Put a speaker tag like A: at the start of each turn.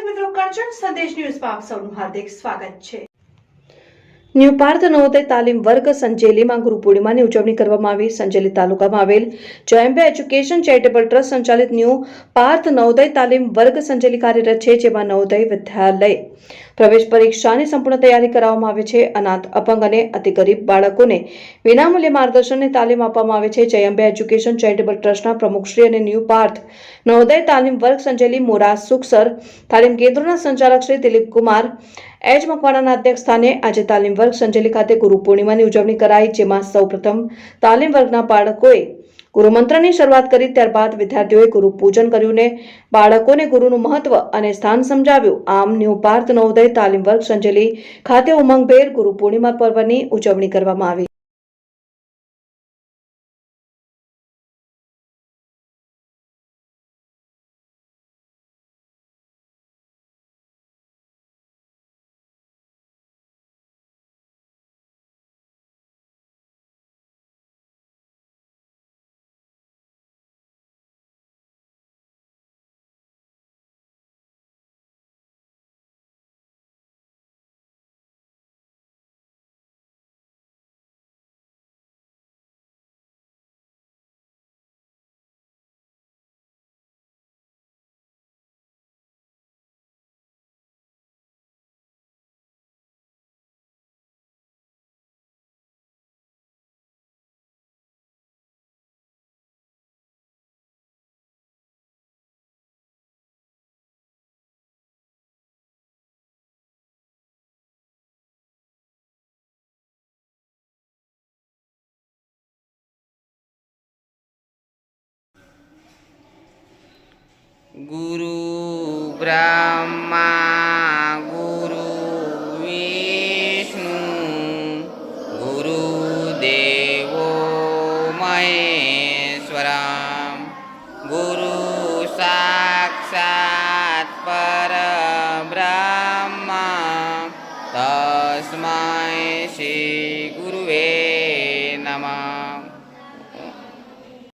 A: આપ સૌનું હાર્દિક સ્વાગત છે. ન્યૂ પાર્થ નવોદય તાલીમ વર્ગ સંજેલીમાં ગુરુ પૂર્ણિમાની ઉજવણી કરવામાં આવી. સંજેલી તાલુકામાં આવેલ જયંબે એજ્યુકેશન ચેરિટેબલ ટ્રસ્ટ સંચાલિત ન્યૂ પાર્થ નવોદય તાલીમ વર્ગ સંજેલી કાર્યરત છે, જેમાં નવોદય વિદ્યાલય પ્રવેશ પરીક્ષાની સંપૂર્ણ તૈયારી કરાવવામાં આવે છે. અનાથ, અપંગ અને અતિ ગરીબ બાળકોને વિનામૂલ્ય માર્ગદર્શન અને તાલીમ આપવામાં આવે છે. જયંબે એજ્યુકેશન ચેરિટેબલ ટ્રસ્ટના પ્રમુખશ્રી અને ન્યૂ પાર્થ, નવોદય તાલીમ વર્ગ સંજેલી મોરા સુખસર, તાલીમ કેન્દ્રના સંચાલક શ્રી દિલીપ કુમાર, એચ મકવાણાના અધ્યક્ષ સ્થાને આજે તાલીમ વર્ગ સંજેલી ખાતે ગુરુ પૂર્ણિમાની ઉજવણી કરાઈ, જેમાં સૌપ્રથમ તાલીમ વર્ગના બાળકોએ ગુરુમંત્રની શરૂઆત કરી ત્યારબાદ વિદ્યાર્થીઓએ ગુરુ પૂજન કર્યું ને બાળકોને ગુરુનું મહત્વ અને સ્થાન સમજાવ્યું. આમ ન્યૂ ભારત નવોદય તાલીમ વર્ગ સંજેલી ખાતે ઉમંગભેર ગુરુ પૂર્ણિમા પર્વની ઉજવણી કરવામાં આવી.
B: गुरु ब्रह्मा गुरु विष्णु गुरुदेवो महेश्वरं गुरु साक्षात् पर ब्रह्म तस्मै शि गुरुवे नमः।